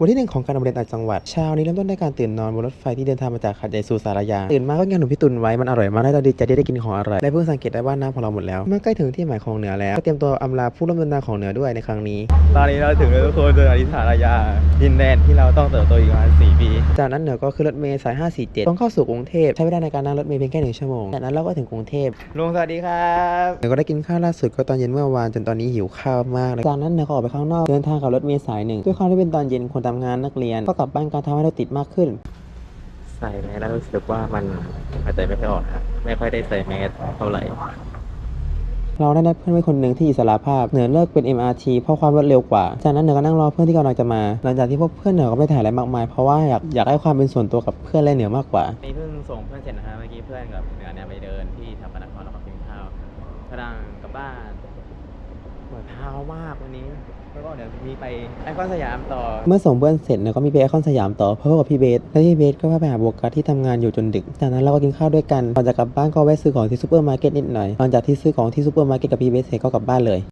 วันที่หนึ่งของการเรียนต่างจังหวัดเช้านี้เริ่มต้นด้วยการตื่นนอนบนรถไฟที่เดินทางมาจากขัดใหญ่สู่สารยา ตื่นมาก็กินขนมพี่ตุนไว้มันอร่อยมากและเราดีใจที่ได้กินของอร่อยและเพิ่งสังเกตได้ว่าน้ำของเราหมดแล้ว เมื่อใกล้ถึงที่หมายของเหนือแล้วก็เตรียมตัวอำลาผู้ร่วมเดินทางของเหนือด้วยในครั้งนี้ ตอนนี้เราถึงแล้วทุกคนเดินอธิษฐานยา ดินแดนที่เราต้องเติบโตอีกประมาณ4ปีจากนั้นเหนือก็ขึ้นรถเมล์สาย 547ต้องเข้าสู่กรุงเทพใช้เวลาในการนั่งรถเมล์เพียงแค่หนึ่งชั่วโมงจากนั้นเราก็ถึงกรุงเทพลุงสวัสดีครับเหนือก็ได้กินข้าวล่าสุดก็ตอนเย็นเมื่อวานจนตอนนี้หิวข้าวมากเลยจากนั้นเหนือก็ออกไปข้างนอกเดินทางกับรถเมล์สายหนึ่งด้วยความที่เป็นตอนเย็นคนทำงานนักเรียน ก็กลับบ้านการทำให้เราติดมากขึ้น ใส่แมสแล้วรู้สึกว่ามันหายใจไม่ค่อยออกครับไม่ค่อยได้ใส่แมสเท่าไหร่เราได้นัดเพื่อนไว้คนหนึ่งที่อิสระภาพ เหนือเลิกเป็น MRT เพราะความรวดเร็วกว่า จากนั้นเหนือก็นั่งรอเพื่อนที่กำลังจะมา หลังจากที่พวกเพื่อนเหนือก็ไม่ถ่ายอะไรมากมาย เพราะว่าอยากอยากให้ความเป็นส่วนตัวกับเพื่อนและเหนือมากกว่านี่เพิ่งส่งเพื่อนเสร็จนะฮะเมื่อกี้เพื่อนกับเหนือเนี่ยไปเดินที่ทับปนครแล้วก็กินข้าวกำลังกลับบ้าน ปวดเท้ามากวันนี้แล้วก็เดี๋ยวมีไปไอคอนสยามต่อ เมื่อส่งเพื่อนเสร็จเนี่ยก็มีไปไอคอนสยามต่อเพื่อกับพี่เบสและพี่เบสก็ว่าไปหาโบกัสที่ทำงานอยู่จนดึก จากนั้นเราก็กินข้าวด้วยกันก่อนจะกลับบ้านก็แวะซื้อของที่ซูเปอร์มาร์เก็ตนิดหน่อยหลังจากที่ซื้อของที่ซูเปอร์มาร์เก็ตกับพี่เบสเสร็จก็กลับบ้านเลย